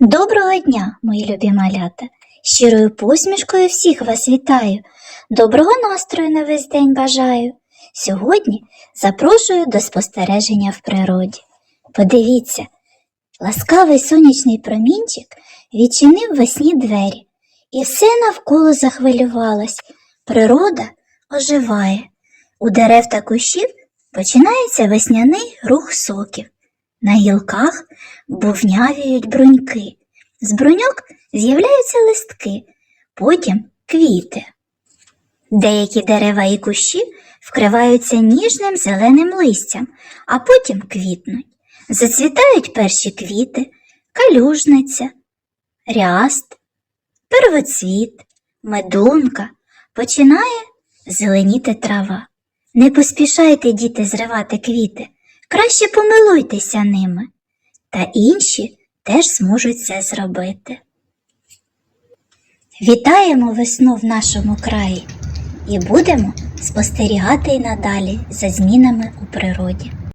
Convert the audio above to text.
Доброго дня, мої любі малята! Щирою посмішкою всіх вас вітаю. Доброго настрою на весь день бажаю. Сьогодні запрошую до спостереження в природі. Подивіться, ласкавий сонячний промінчик відчинив весні двері, і все навколо захвилювалось. Природа оживає. У дерев та кущів починається весняний рух соків. На гілках бувнявіють бруньки. З бруньок з'являються листки, потім квіти. Деякі дерева і кущі вкриваються ніжним зеленим листям, а потім квітнуть. Зацвітають перші квіти, калюжниця, ряст, первоцвіт, медунка, починає зеленіти трава. Не поспішайте, діти, зривати квіти, краще помилуйтеся ними, та інші теж зможуть це зробити. Вітаємо весну в нашому краї і будемо спостерігати й надалі за змінами у природі.